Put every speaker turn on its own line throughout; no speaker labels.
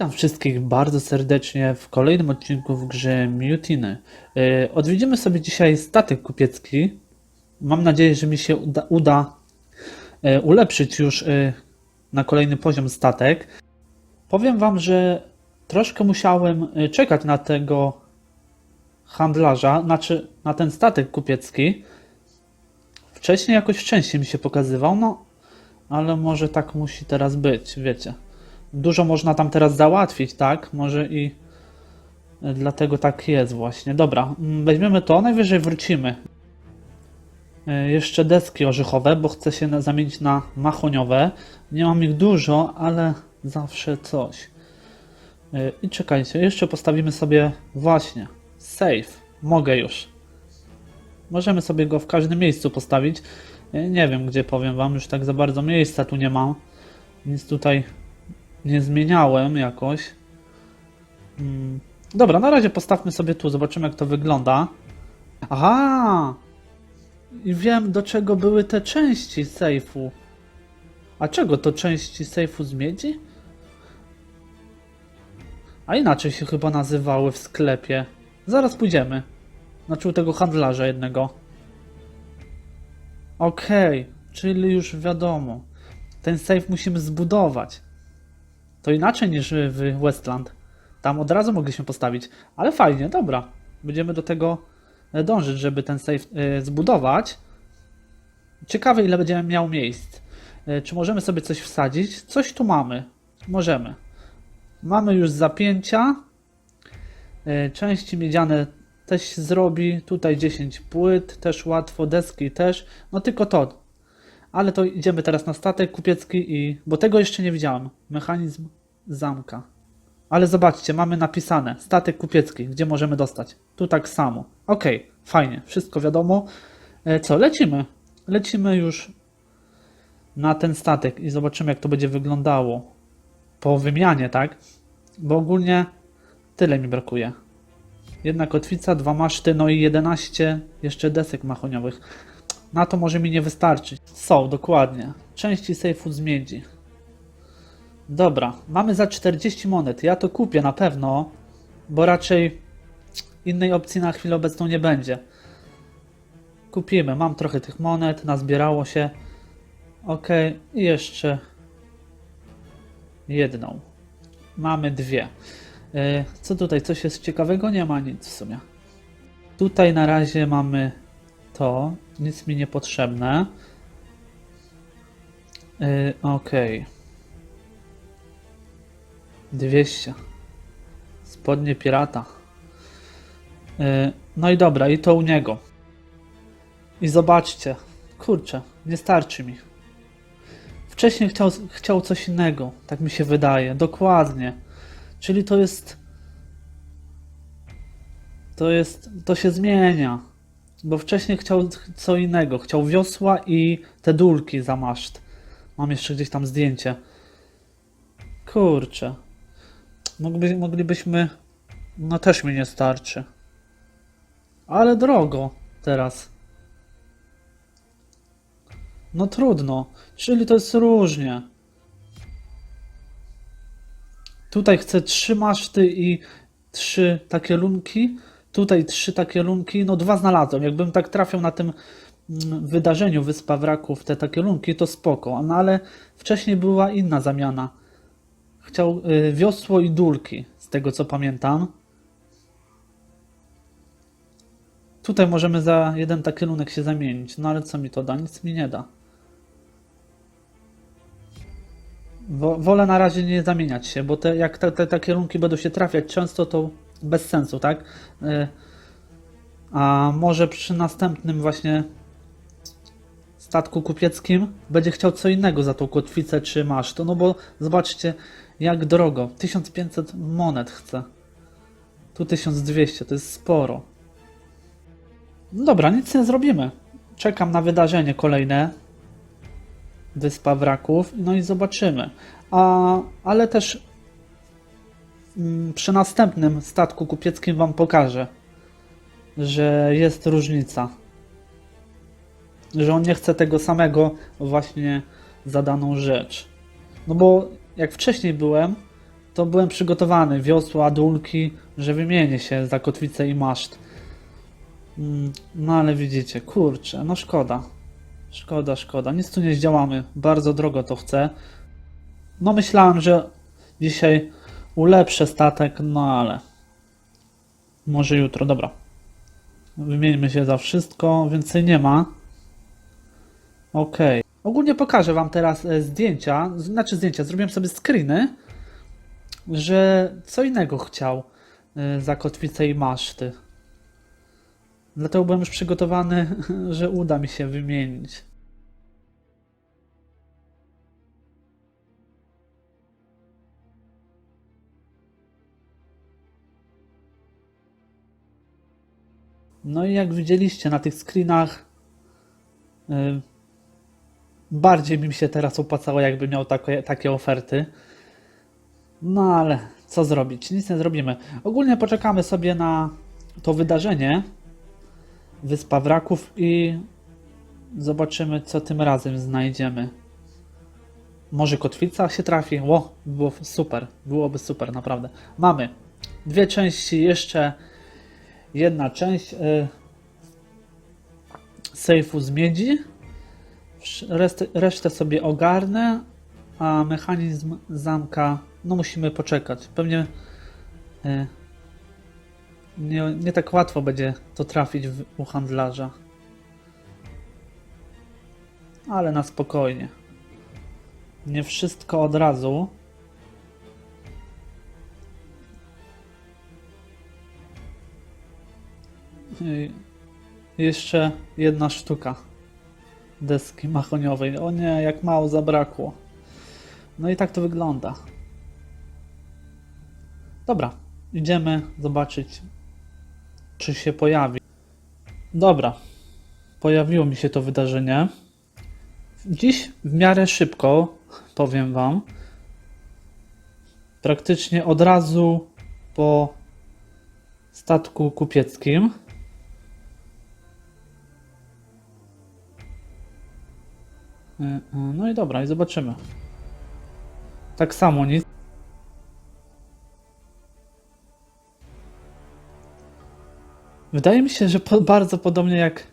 Witam wszystkich bardzo serdecznie w kolejnym odcinku w grze Mutiny. Yy, Odwiedzimy sobie dzisiaj statek kupiecki. Mam nadzieję, że mi się uda, uda yy, ulepszyć już yy, na kolejny poziom statek. Powiem Wam, że troszkę musiałem czekać na tego handlarza, znaczy na ten statek kupiecki. Wcześniej jakoś częściej mi się pokazywał, no ale może tak musi teraz być, wiecie. Dużo można tam teraz załatwić, tak? Może i dlatego tak jest właśnie. Dobra, mm, weźmiemy to, najwyżej wrócimy. E, Jeszcze deski orzechowe, bo chcę się zamienić na mahoniowe. Nie mam ich dużo, ale zawsze coś. E, I czekajcie, jeszcze postawimy sobie właśnie safe. Mogę już. Możemy sobie go w każdym miejscu postawić. E, Nie wiem, gdzie powiem wam, już tak za bardzo miejsca tu nie mam. Nic tutaj nie zmieniałem jakoś. Mm, Dobra, na razie postawmy sobie tu, zobaczymy jak to wygląda. Aha! I wiem do czego były te części sejfu. A czego to części sejfu z miedzi? A inaczej się chyba nazywały w sklepie. Zaraz pójdziemy. Znaczy u tego handlarza jednego. Okej, czyli już wiadomo. Ten safe musimy zbudować. To inaczej niż w Westland. Tam od razu mogliśmy postawić. Ale fajnie, dobra. Będziemy do tego e, dążyć, żeby ten safe e, zbudować. Ciekawe, ile będziemy miał miejsc. E, Czy możemy sobie coś wsadzić? Coś tu mamy. Możemy. Mamy już zapięcia. Części miedziane też zrobi. Tutaj 10 płyt, też łatwo. Deski też. No tylko to. Ale to idziemy teraz na statek kupiecki i... Bo tego jeszcze nie widziałem. Mechanizm zamka. Ale zobaczcie, mamy napisane statek kupiecki, gdzie możemy dostać. Tu tak samo. Okej, fajnie, wszystko wiadomo. E, co, lecimy. Lecimy już na ten statek i zobaczymy, jak to będzie wyglądało po wymianie, tak? Bo ogólnie tyle mi brakuje. Jedna kotwica, dwa maszty, no i 11 jeszcze desek mahoniowych. Na to może mi nie wystarczyć. Są, dokładnie. Części sejfu z. Dobra, mamy za 40 monet. Ja to kupię na pewno, bo raczej innej opcji na chwilę obecną nie będzie. Kupimy. Mam trochę tych monet, nazbierało się. Ok, i jeszcze jedną. Mamy dwie. E, Co tutaj? Coś jest ciekawego? Nie ma nic w sumie. Tutaj na razie mamy to. Nic mi niepotrzebne. Yy, Okej. 200. Spodnie pirata. Yy, no i dobra, i to u niego. I zobaczcie. Kurczę, nie starczy mi. Wcześniej chciał, chciał coś innego, tak mi się wydaje. Dokładnie. Czyli to jest. To jest. To się zmienia. Bo wcześniej chciał co innego. Chciał wiosła i te dulki za maszt. Mam jeszcze gdzieś tam zdjęcie. Kurczę. Mogliby, moglibyśmy. No też mi nie starczy. Ale drogo teraz. No trudno. Czyli to jest różnie. Tutaj chcę trzy maszty i trzy takie lunki. Tutaj trzy takie lunki. No dwa znalazłem. Jakbym tak trafiał na tym mm, wydarzeniu Wyspa Wraków, te takie lunki, to spoko. No ale wcześniej była inna zamiana. Chciał y, wiosło i dulki, z tego co pamiętam. Tutaj możemy za jeden taki lunek się zamienić. No ale co mi to da? Nic mi nie da. Wo- Wolę na razie nie zamieniać się, bo te, jak te, te, te kierunki będą się trafiać często, to bez sensu, tak? Y, A może przy następnym właśnie statku kupieckim będzie chciał co innego za tą kotwicę czy masz to, no bo zobaczcie jak drogo. 1500 monet chce. Tu 1200, to jest sporo. No dobra, nic nie zrobimy. Czekam na wydarzenie kolejne. Wyspa Wraków, no i zobaczymy. A, ale też przy następnym statku kupieckim Wam pokażę, że jest różnica. Że on nie chce tego samego właśnie za daną rzecz. No bo jak wcześniej byłem, to to byłem przygotowany. Wiosła, dulki, że wymienię się za kotwicę i maszt. Mm, No ale widzicie, kurczę, no szkoda. Szkoda, szkoda. Nic tu nie zdziałamy. Bardzo drogo to chcę. No myślałem, że dzisiaj ulepszę statek, no ale może jutro, dobra. Wymieńmy się za wszystko, więcej nie ma. Okej. Ogólnie pokażę wam teraz e, zdjęcia, znaczy zdjęcia, zrobiłem sobie screeny, że co innego chciał e, za kotwicę i maszty. Dlatego byłem już przygotowany, że uda mi się wymienić. No i jak widzieliście na tych screenach, y, bardziej mi się teraz opłacało, jakby miał takie, takie oferty. No ale co zrobić? Nic nie zrobimy. Ogólnie poczekamy sobie na to wydarzenie Wyspa Wraków i zobaczymy, co tym razem znajdziemy. Może kotwica się trafi? Ło, było super. Byłoby super, naprawdę. Mamy dwie części, jeszcze jedna część y, sejfu z miedzi. Resztę, sobie ogarnę, a mechanizm zamka, no musimy poczekać. Pewnie y, nie, nie tak łatwo będzie to trafić w, u handlarza. Ale na spokojnie. Nie wszystko od razu. Jeszcze jedna sztuka deski mahoniowej. O nie, jak mało zabrakło. No i tak to wygląda. Dobra, idziemy zobaczyć, czy się pojawi. Dobra, pojawiło mi się to wydarzenie. Dziś w miarę szybko, powiem Wam. Praktycznie od razu po statku kupieckim. No i dobra, i zobaczymy. Tak samo nic. Wydaje mi się, że po, bardzo podobnie jak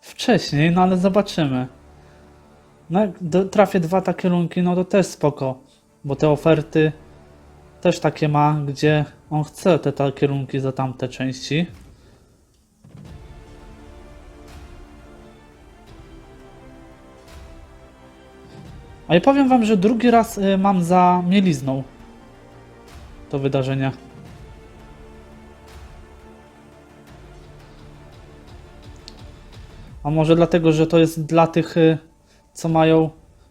wcześniej, no ale zobaczymy. No jak trafię dwa takie lunki, no to też spoko, bo te oferty też takie ma, gdzie on chce te takie lunki za tamte części. A ja powiem wam, że drugi raz y, mam za mielizną to wydarzenie. A może dlatego, że to jest dla tych, y, co mają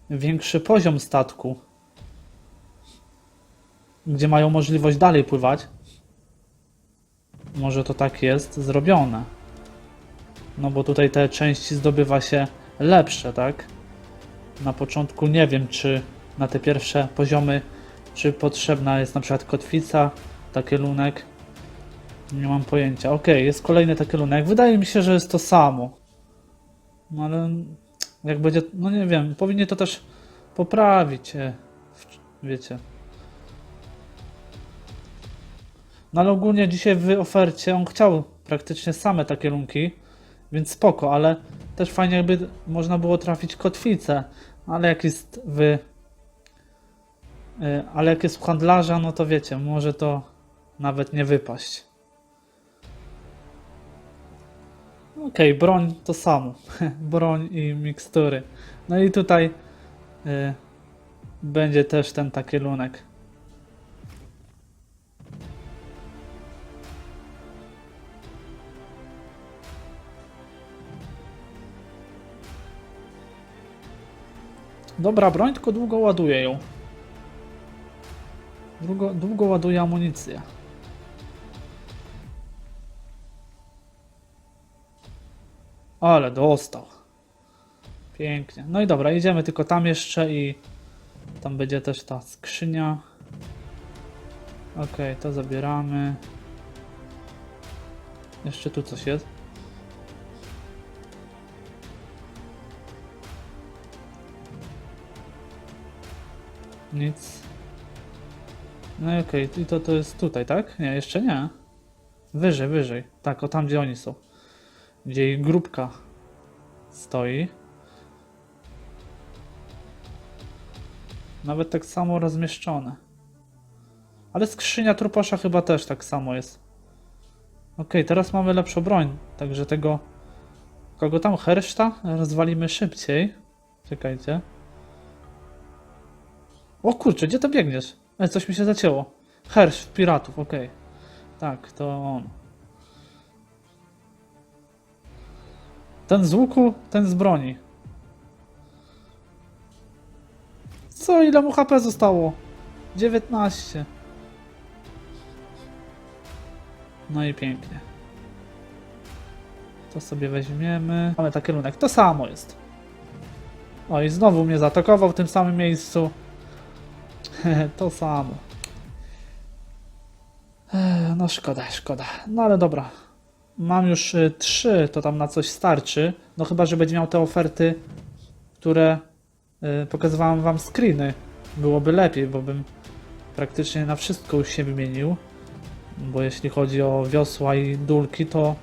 większy poziom statku, gdzie mają możliwość dalej pływać. Może to tak jest zrobione. No bo tutaj te części zdobywa się lepsze, tak? Na początku nie wiem, czy na te pierwsze poziomy, czy potrzebna jest na przykład kotwica, takielunek. Nie mam pojęcia. Ok, jest kolejny takielunek. Wydaje mi się, że jest to samo. No ale jak będzie, no nie wiem, powinien to też poprawić, e, wiecie. No ale ogólnie dzisiaj w ofercie on chciał praktycznie same takie lunki, więc spoko, ale też fajnie jakby można było trafić kotwicę, ale jak jest w... y, Ale jak jest u handlarza, no to wiecie, może to nawet nie wypaść. Okej, broń to samo. broń i mikstury. No i tutaj y, będzie też ten taki lunek. Dobra, broń, tylko długo ładuję ją. Długo, długo ładuję amunicję. Ale dostał. Pięknie. No i dobra, idziemy tylko tam jeszcze i tam będzie też ta skrzynia. Okej, to zabieramy. Jeszcze tu coś jest. Nic. No i okej, i to, to jest tutaj, tak? Nie, jeszcze nie. Wyżej, wyżej. Tak, o tam gdzie oni są. Gdzie ich grupka stoi. Nawet tak samo rozmieszczone. Ale skrzynia truposza chyba też tak samo jest. Okej, teraz mamy lepszą broń. Także tego. Kogo tam? Herszta? Rozwalimy szybciej. Czekajcie. O kurczę, gdzie to biegniesz? E, coś mi się zacięło. Hersz, piratów, okej. Tak, to on. Ten z łuku, ten z broni. Co, ile mu HP zostało? 19. No i pięknie. To sobie weźmiemy. Mamy taki kierunek. To samo jest. O i znowu mnie zaatakował w tym samym miejscu. to samo. No szkoda, szkoda. No ale dobra. Mam już y, trzy, to tam na coś starczy. No chyba, że będzie miał te oferty, które y, pokazywałem wam screeny. Byłoby lepiej, bo bym praktycznie na wszystko już się wymienił. Bo jeśli chodzi o wiosła i dulki, to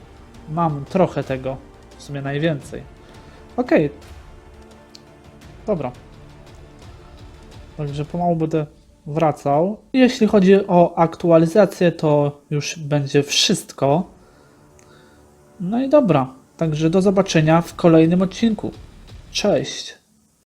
mam trochę tego. W sumie najwięcej. Okej. Dobra. Także pomału będę wracał. Jeśli chodzi o aktualizację, to już będzie wszystko. No i dobra. Także do zobaczenia w kolejnym odcinku. Cześć.